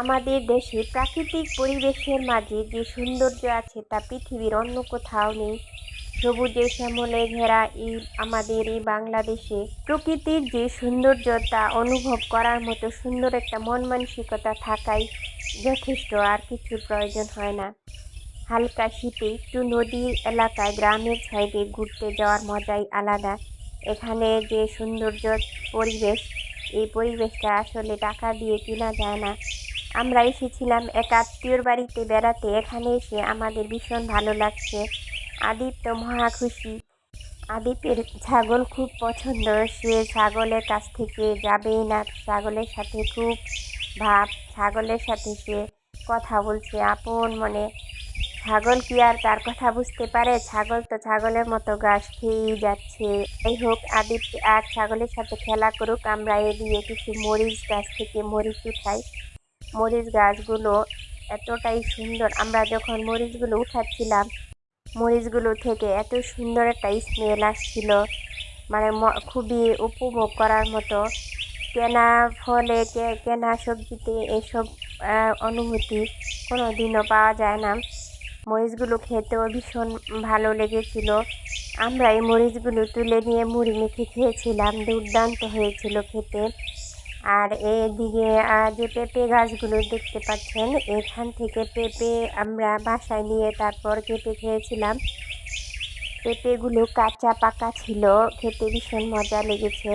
আমাদের দেশে প্রাকৃতিক পরিবেশের মাঝে যে সৌন্দর্য আছে তা পৃথিবীর অন্য কোথাও নেই। সবুজে শ্যামলে ঘেরা এই আমাদের এই বাংলাদেশে প্রকৃতির যে সৌন্দর্য তা অনুভব করার মতো সুন্দর একটা মন মানসিকতা থাকাই যথেষ্ট, আর কিছুর প্রয়োজন হয় না। হালকা শীতে একটু নদীর এলাকায় গ্রামের সাইডে ঘুরতে যাওয়ার মজাই আলাদা। এখানে যে সৌন্দর্য পরিবেশ, এই পরিবেশটা আসলে টাকা দিয়ে কেনা যায় না। আমরা এসেছিলাম এক আত্মীয়র বাড়িতে বেড়াতে। এখানে এসে আমাদের ভীষণ ভালো লাগছে। আদিত্য মহা খুশি। আদিত্যের ছাগল খুব পছন্দ। সে ছাগলের কাছ থেকে যাবেই না। ছাগলের সাথে খুব ভাব। ছাগলের সাথে সে কথা বলছে আপন মনে। ছাগল কি আর তার কথা বুঝতে পারে? ছাগল তো ছাগলের মতো ঘাস খেয়েই যাচ্ছে। এই হোক, আদিত্য আর ছাগলের সাথে খেলা করুক, আমরা এদিকে কিছু মরিচ গাছ থেকে মরিচ উঠাই। মরিচ গাছগুলো এতটাই সুন্দর। আমরা যখন মরিচগুলো উঠাচ্ছিলাম, মরিচগুলো থেকে এত সুন্দর একটা স্মেল আসছিল। মানে খুবই উপভোগ করার মতো। কেনা ফলে কেনা সবজিতে এসব অনুভূতি কোনো দিনও পাওয়া যায় না। মরিচগুলো খেতেও ভীষণ ভালো লেগেছিল। আমরা এই মরিচগুলো তুলে নিয়ে মুড়ি মেখে খেয়েছিলাম। দুর্দান্ত হয়েছিল খেতে। আর এদিকে যে পেঁপে গাছগুলো দেখতে পাচ্ছেন, এখান থেকে পেঁপে আমরা বাসায় নিয়ে তারপর কেটে খেয়েছিলাম। পেঁপেগুলো কাঁচা পাকা ছিল, খেতে ভীষণ মজা লেগেছে।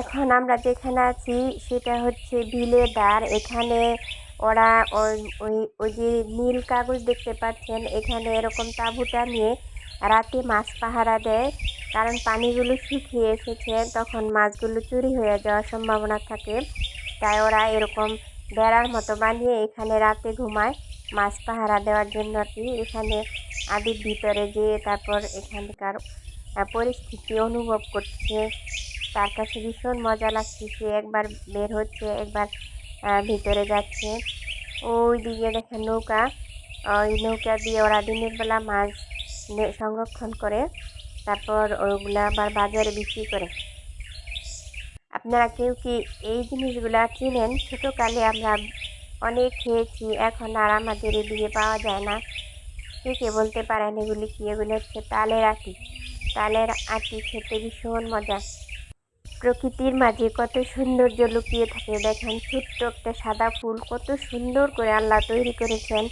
এখন আমরা যেখানে আছি, সেটা হচ্ছে বিলের দ্বার এখানে ওরা ওই ওই যে নীল কাগজ দেখতে পাচ্ছেন, এখানে এরকম তাঁবুটা নিয়ে রাতে মাছ পাহারা দেয়। কারণ পানিগুলো শুকিয়ে এসেছে, তখন মাছগুলো চুরি হয়ে যাওয়ার সম্ভাবনা থাকে। তাই ওরা এরকম বেড়ার মতো বানিয়ে এখানে রাতে ঘুমায়। মাছ পাহারা দেওয়ার জন্য আর কি। এখানে আদির ভিতরে যেয়ে তারপর এখানকার পরিস্থিতি অনুভব করছে। তার কাছে ভীষণ মজা লাগছে। সে একবার বের হচ্ছে, একবার ভিতরে যাচ্ছে। ওই দিকে দেখেন নৌকা। ওই নৌকা দিয়ে ওরা দিনের বেলা মাছ সংরক্ষণ করে। তারপর ওগুলো আবার বাজারে বিক্রি করে। আপনারা কেউ কি এই জিনিসগুলা চিনেন ছোটোকালে আমরা অনেক খেয়েছি, এখন আর আমাদের এদিকে পাওয়া যায় না। কে কে বলতে পারেন এগুলি কি? এগুলো হচ্ছে তালের আটি। তালের আটি খেতে ভীষণ মজা। প্রকৃতির মাঝে কত সৌন্দর্য লুকিয়ে থাকে। দেখেন ছোট্ট একটা সাদা ফুল, কত সুন্দর করে আল্লাহ তৈরি করেছেন।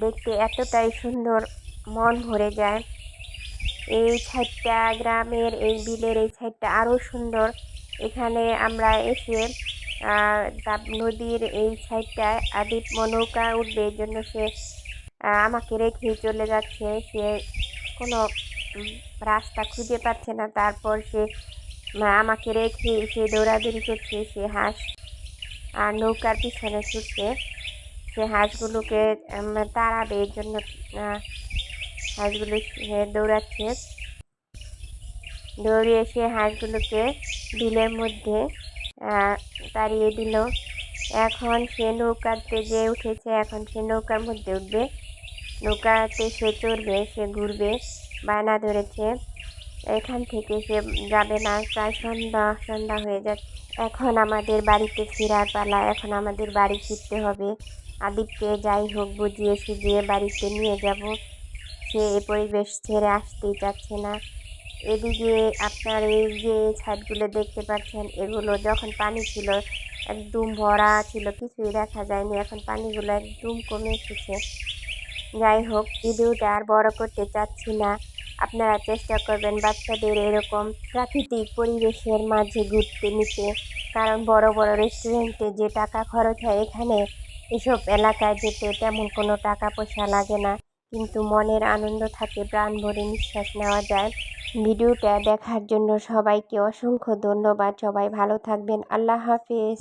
দেখতে এতটাই সুন্দর, মন ভরে যায়। এই ছাইডটা গ্রামের এই বিলের এই ছাইডটা আরও সুন্দর। এখানে আমরা এসে নদীর এই সাইডটায় আদিপ নৌকা উঠবে। এই জন্য সে আমাকে রেখে চলে যাচ্ছে। সে কোনো রাস্তা খুঁজে পাচ্ছে না। তারপর সে আমাকে রেখে সে দৌড়াদৌড়ি করছে। সে হাঁস আর নৌকার পিছনে ছুটছে। সে হাঁসগুলোকে তাড়াবে। এর জন্য হাঁসগুলো দৌড়াচ্ছে। দৌড়িয়ে সে হাঁসগুলোকে বিলের মধ্যে তাড়িয়ে দিল। এখন সে নৌকাতে যে উঠেছে, এখন সে নৌকার মধ্যে উঠবে। নৌকাতে সে চড়বে, সে ঘুরবে, বায়না ধরেছে। এখান থেকে সে যাবে না, প্রায় সন্ধ্যা সন্ধ্যা হয়ে যাচ্ছে এখন আমাদের বাড়িতে ফেরার পালা, এখন আমাদের বাড়ি ফিরতে হবে। আদিপকে যাই হোক, বুঝিয়ে সুজিয়ে বাড়িতে নিয়ে যাব। সে এ পরিবেশ ছেড়ে আসতেই চাচ্ছে না। এদিকে আপনার এই যে ছাদগুলো দেখতে পাচ্ছেন, এগুলো যখন পানি ছিল, একদম ভরা ছিল, কিছুই দেখা যায়নি। এখন পানিগুলো একদম কমে এসেছে। যাই হোক, ভিডিওটা আর বড় করতে চাচ্ছি না। আপনারা চেষ্টা করবেন বাচ্চাদের এরকম প্রাকৃতিক পরিবেশের মাঝে ঘুরতে নিতে। কারণ বড় বড় রেস্টুরেন্টে যে টাকা খরচ হয় এখানে, এসব এলাকায় যেতে তেমন কোনো টাকা পয়সা লাগে না। কিন্তু মনের আনন্দ থাকে, প্রাণ ভরে নিঃশ্বাস নেওয়া যায়। ভিডিওটা দেখার জন্য সবাইকে অসংখ্য ধন্যবাদ। সবাই ভালো থাকবেন। আল্লাহ হাফিজ।